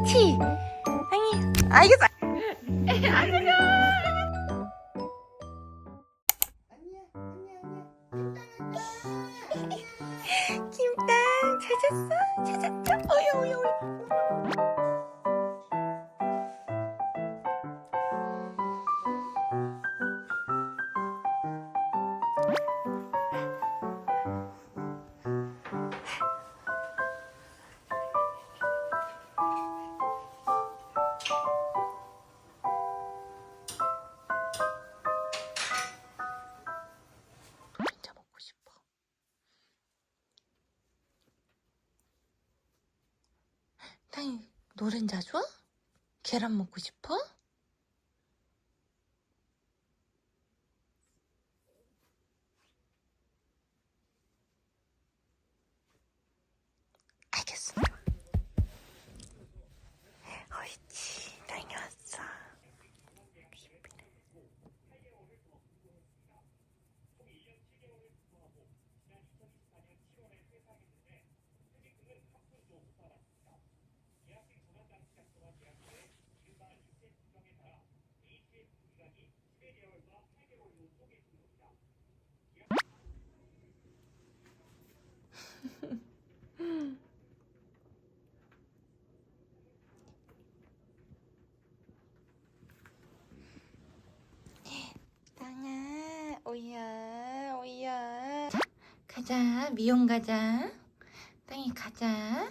옳지. 아니, 알겠어. 김땅 찾았어? 찾았죠? 어여 어여 어여. 노른자 줘? 계란 먹고 싶어? 옳지, 땅이 왔어. 땅아, 오야, 오야. 자, 가자, 미용 가자. 땅이 가자.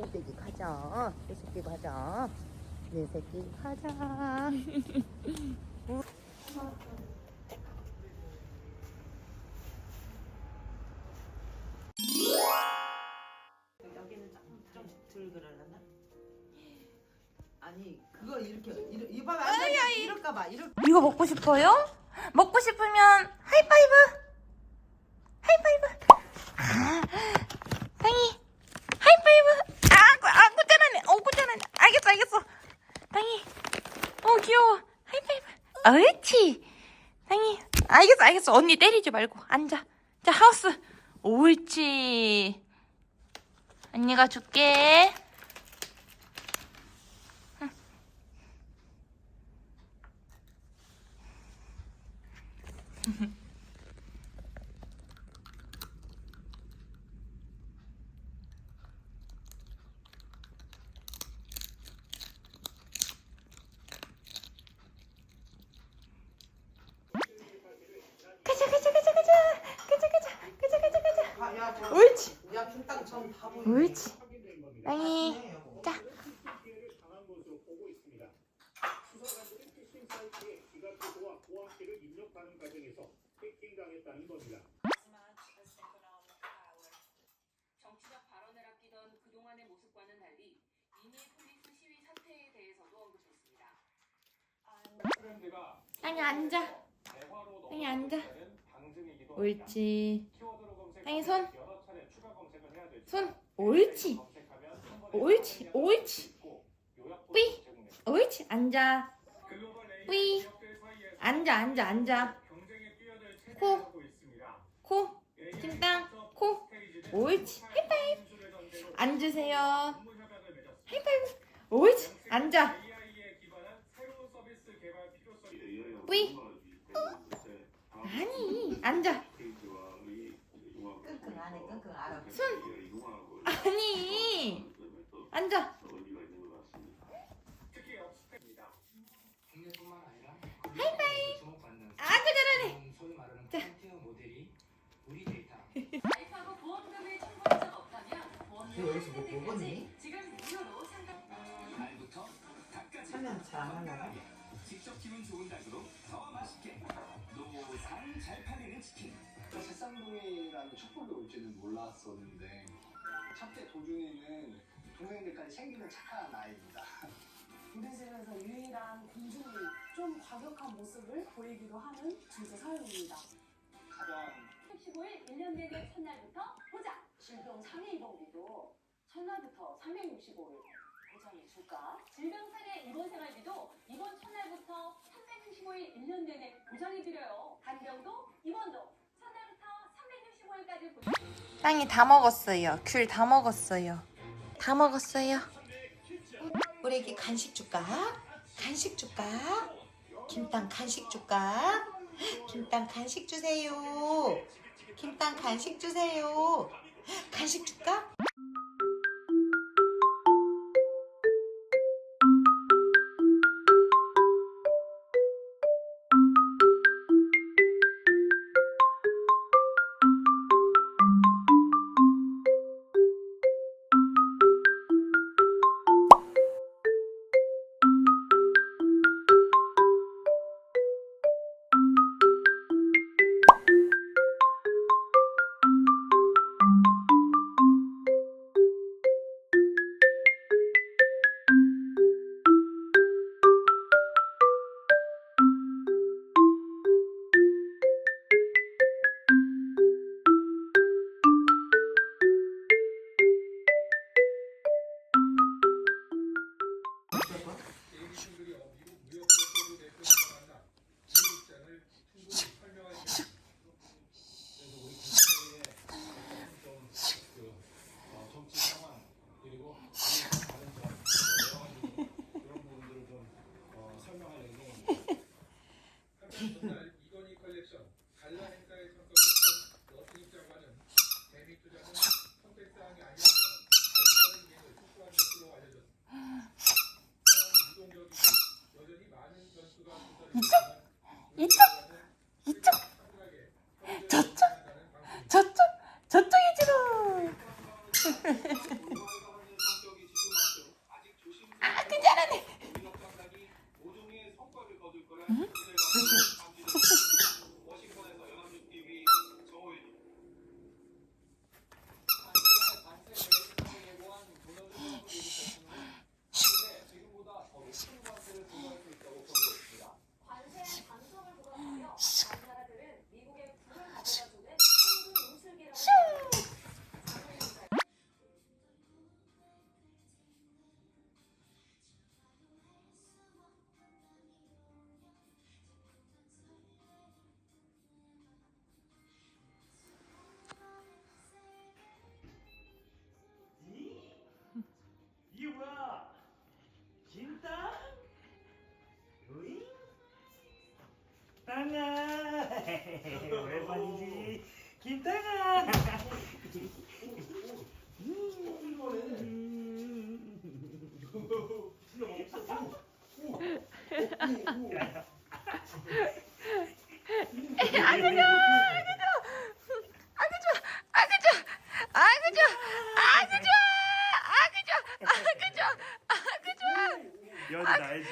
오대기 가자. 내 새끼 가자. 내 새끼 가자. 여기는 좀덜 그러려나? 아니 그거 이렇게 이러, 이봐 안 돼. 이럴까 봐 이럴 이거 먹고 싶어요? 먹고 싶으면 하이파이브! 하이파이브! 아, 땅이! 하이파이브! 아, 구- 아, 꾸짜라네! 어, 꾸짜라네! 알겠어, 알겠어! 땅이! 어, 귀여워! 하이파이브! 옳지! 땅이! 알겠어, 알겠어! 언니 때리지 말고 앉아! 자, 하우스! 옳지! 언니가 줄게! 가자, 가자, 가자, 가자! 가자, 가자! 가자, 가자, 가자! 아, 야, 저, 옳지! 야, 중땅 전다 보여. 옳지! 땅이! 네, 여보. 자! 당한 것으로 보고 있습니다. 수사관들은 피싱 주소와 보안키를 입력하는 과정에서 해킹당했다는 겁니다. 정치적 발언을 아끼던 그동안의 모습과는 달리 미니 폴리스 시위 사태에 대해서도 언급했습니다. 트렌드가 앉아! 대화로 앉아! 넘어가는 방증이기도 합니다. 옳지! 키워드로 검색하면 손. 여러 차례 추가 검색을 해야 되지만 손! 옳지! 검색하면 한 번에 옳지, 옳지. 있고. 제공해줍니다. 옳지! 앉아! 글로벌 AI 뿌이. 앉아, 앉아, 앉아! 코. 코! 기업 코! 옳지! 하이파이브! 앉으세요! 하이파이브! 옳지! 앉아! 뿌이! 아니! 앉아! 끙끙 안해 끙끙 알아. 아니! 앉아! 하이파이 아구 잘하네. 소위 말하는 프론티어 모델이 우리 데이터 가입하고 보험금을 청구한 적 없다면 보험료 여기서 뭐 먹었니? 지금 무료로 상담. 하면 잘안 하려나? 직접 키운 좋은 닭으로 더 맛있게 노상 잘 팔리는 치킨 새쌍둥이라는 촛불이 올지는 몰랐었는데 첫째 도준이는 동생들까지 챙기는 착한 아이입니다. 집에서 유일한 공주님 좀 과격한 모습을 보이기도 하는 진짜 사연입니다. 가장 365일 1년 내내 첫날부터 보장! 질병 상해 입원비도 첫날부터 365일 보장해 줄까? 질병 상해 입원 생활비도 이번 첫날부터 365일 1년 내내 보장해 드려요. 간병도 입원도 첫날부터 365일까지 보장. 땅이 다 먹었어요. 귤 다 먹었어요. 다 먹었어요. 우리 애기 간식 줄까? 간식 줄까? 김땅 간식 줄까? 김땅 간식 주세요. 김땅 간식 주세요. 간식 줄까? 쏟아지지만 이쪽! 이쪽! 저쪽! 저쪽! 저쪽이 지로! 김땅아 오랜만이지 김땅아 아그죠 아그죠 아그죠 아그죠 아그죠 아그죠 아그죠 아그죠 여자 나야지